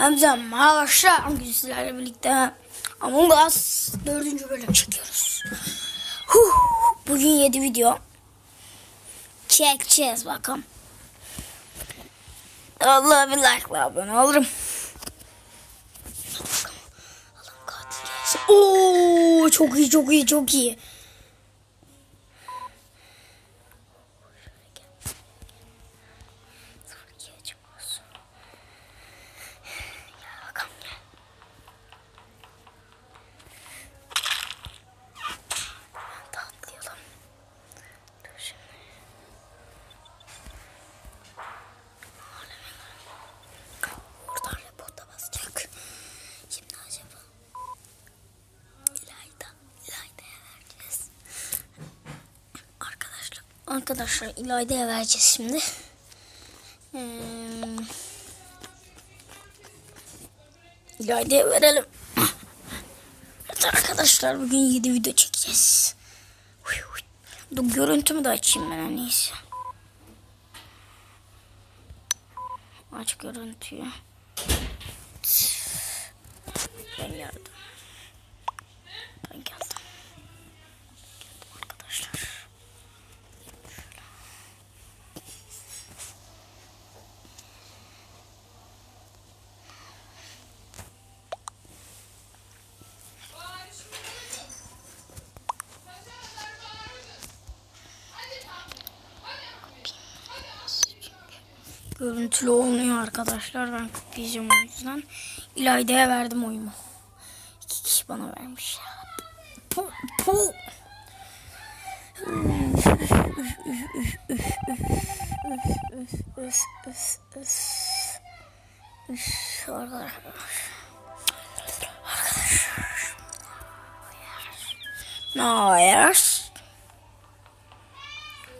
Hamza Maşa bugün sizlerle birlikte Among Us 4. bölüm çekiyoruz. Huh, bugün 7 video çekeceğiz bakalım. Allah bir like abone olurum. Oo, çok iyi çok iyi çok iyi. Sıfır iki açık olsun. Gel bakalım gel. Hemen Tatlayalım. Dur şimdi. Oradan reporta basacak. Şimdi acaba İlayda, İlayda'ya vereceğiz. Arkadaşlar, İlayda'ya vereceğiz şimdi. Hmm. İlayda'ya verelim. Evet arkadaşlar bugün 7 video çekeceğiz. Dur görüntümü de açayım ben en. Aç görüntüyü. Ben. Görüntülü olmuyor arkadaşlar. Ben kopyayacağım o yüzden. İlayda'ya verdim oyumu. İki kişi bana vermiş. Pu, pu.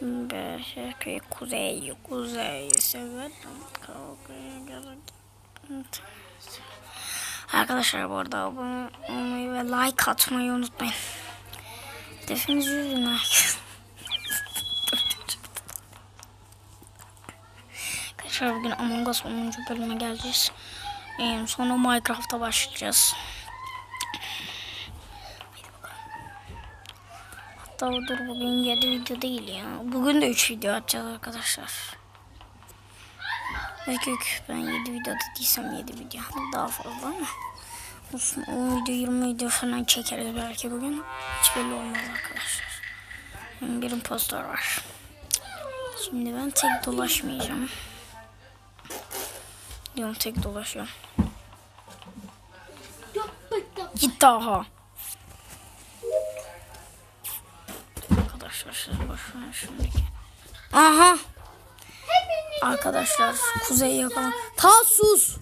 Hayır. Beşiktaş kuzey kuzey severim. Arkadaşlar bu arada abone olmayı ve like atmayı unutmayın. Hedefimiz 100 bin like. Arkadaşlar bugün Among Us 10. bölüme geleceğiz. Sonra Minecraft'a başlayacağız. Hatta dur bugün 7 video değil ya. Bugün de 3 video atacağız arkadaşlar. Belki ben 7 video dediysem 7 video daha fazla ama. Olsun 10 video 20 video falan çekeriz belki bugün. Hiç belli olmaz arkadaşlar. Benim bir impostor var. Şimdi ben tek dolaşmayacağım. Diyorum tek dolaşıyorum. Git daha. Arkadaşlar siz boşverin şimdiki. Aha. Arkadaşlar kuzey yakala. Ta sus.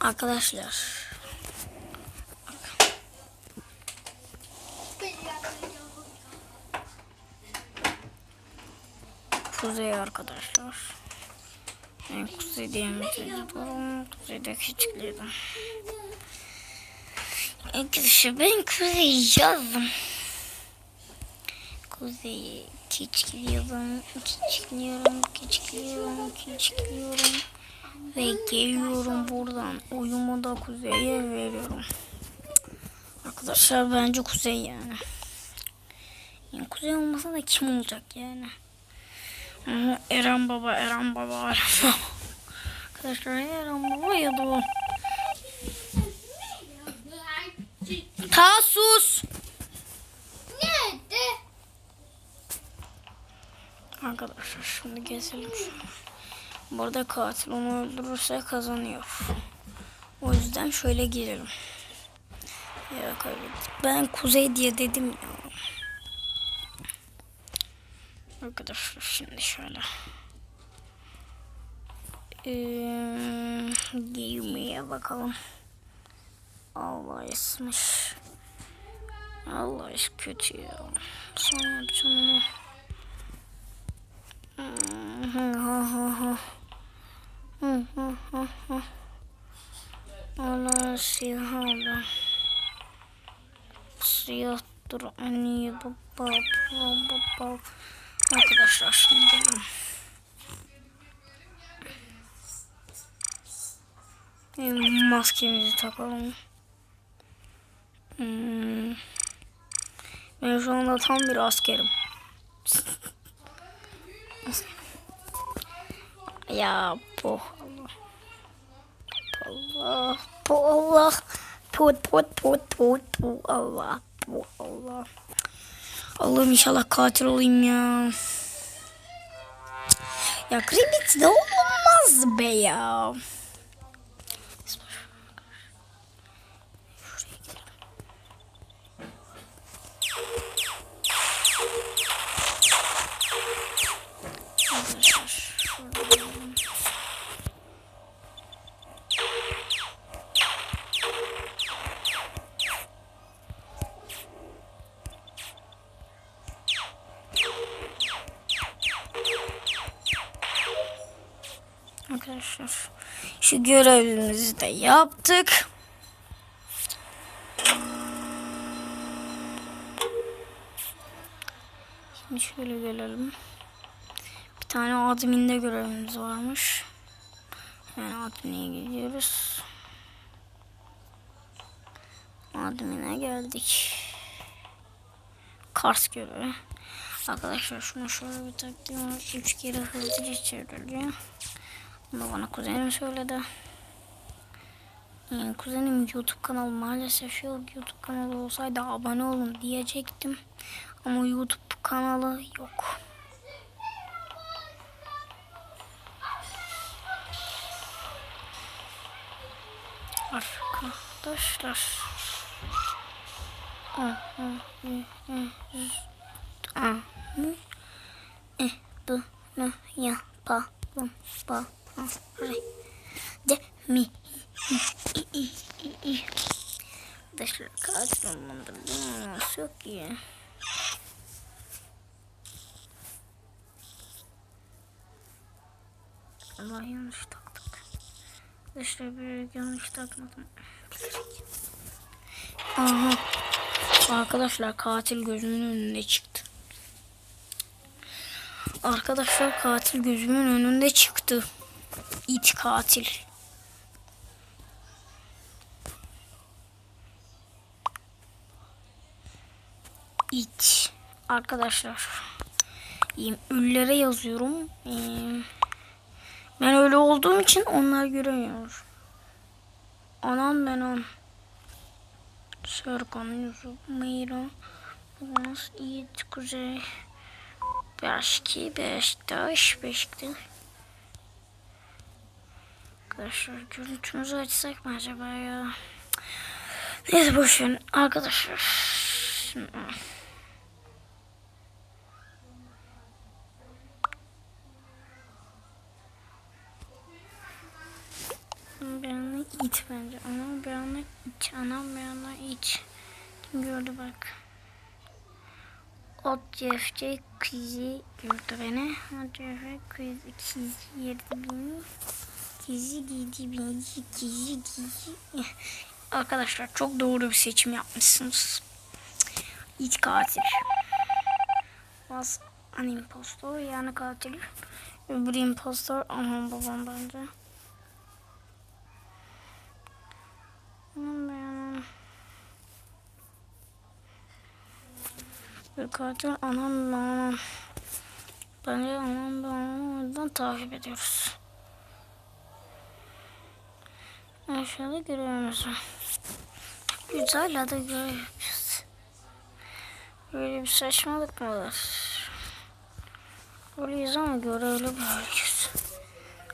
Arkadaşlar. Kuzey arkadaşlar. En kuzey diyemeyeceğim. Kuzeyde küçüklüydüm. Arkadaşlar ben kuzey yazdım. Kuzeyi küçülüyorum, küçülüyorum, küçülüyorum, küçülüyorum. Ve geliyorum buradan. Oyumu da kuzeye veriyorum. Arkadaşlar bence kuzey yani. yani kuzey olmasa da kim olacak yani? Aha, Eren baba, Eren baba, Eren baba. Arkadaşlar Eren baba ya da o. Tasus. Nerede? Arkadaşlar şimdi gezelim şunu. Burada katil onu öldürürse kazanıyor. O yüzden şöyle girelim. Ya kaybettik. Ben kuzey diye dedim ya. Arkadaşlar şimdi şöyle. Ee, giymeye bakalım. Allah esmiş. Allah es kötü ya. Son yapacağım onu. Allah siyah aldı. Siyah Dur anne baba baba baba. Arkadaşlar şimdi gelelim. Ee, Maskemizi takalım. Hmm. Ben şu anda tam bir askerim. ya bu Allah. Bu Allah. Put put put put bu Allah. Bu Allah. Allah'ım inşallah katil olayım ya. Ya Kribit de olmaz be ya. Arkadaşlar şu görevimizi de yaptık. Şimdi şöyle gelelim. Bir tane adminde görevimiz varmış. Hemen admine gidiyoruz. Admine geldik. Kars görevi. Arkadaşlar şuna şöyle bir taktiğim var. Üç kere hızlıca çevriliyor. Bunu bana kuzenim söyledi. Yani kuzenim YouTube kanalı maalesef yok. YouTube kanalı olsaydı abone olun diyecektim. Ama YouTube kanalı yok. Arkadaşlar. Ah, ah, eh, eh, ah. Eh, bunu yapalım. Bari. De mi. Arkadaşlar katil olmadı. Nasıl yok ki? Allah yanlış taktık. Arkadaşlar bir yanlış takmadım. Aha. Arkadaşlar katil gözümün önünde çıktı. Arkadaşlar katil gözümün önünde çıktı. İt katil. İt. Arkadaşlar. Ünlere yazıyorum. Ee, ben öyle olduğum için onlar göremiyor. Anam ben on. Serkan, Yusuf, Meyra, Yunus, Yiğit, Kuzey, Beşki, Beşiktaş, Beşiktaş. Arkadaşlar görüntümüzü açsak mı acaba ya? Neyse boşverin arkadaşlar. Şimdi- Bir it bence. Anam bir yandan iç. Anam bir yandan iç. Gördü bak. Ot CFC kızı gördü beni. Ot CFC kızı kızı yedi beni. Kızı giydi beni. Kızı giydi. Arkadaşlar çok doğru bir seçim yapmışsınız. İç katil. Was an impostor yani katil. Öbür impostor aman babam bence. Beyanım. Bir katil anam anam. Bence anam anam oradan takip ediyoruz. Aşağıda görüyoruz. Güzel adı görüyoruz. Böyle bir saçmalık mı var? Öyleyiz ama görevli böyleyiz.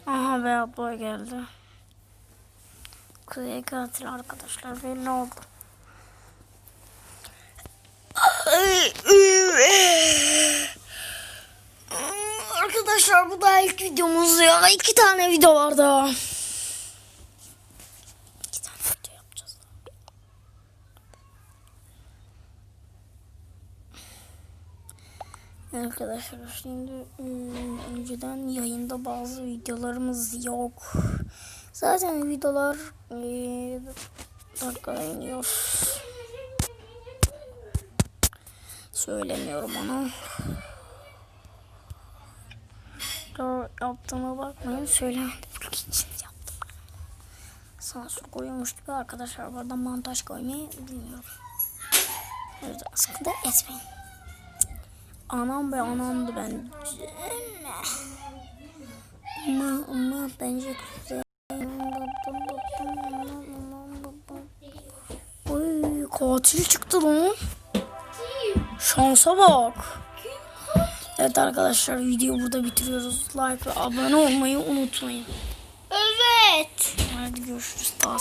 Aha be abla geldi. Kuzey katil arkadaşlar belli oldu. Arkadaşlar bu da ilk videomuz ya. İki tane video var. Arkadaşlar şimdi ıı, önceden yayında bazı videolarımız yok. Zaten videolar e, dakika iniyor. Söylemiyorum onu. Doğru yaptığıma bakmayın. Söylemedim. için yaptım. Sansür koyuyormuş gibi arkadaşlar. Bu arada montaj koymayı bilmiyorum. O yüzden etmeyin. Anam be anamdı bence. Ama ama bence güzel. Katil çıktı lan. Şansa bak. Evet arkadaşlar videoyu burada bitiriyoruz. Like ve abone olmayı unutmayın. Evet. Hadi görüşürüz. Daha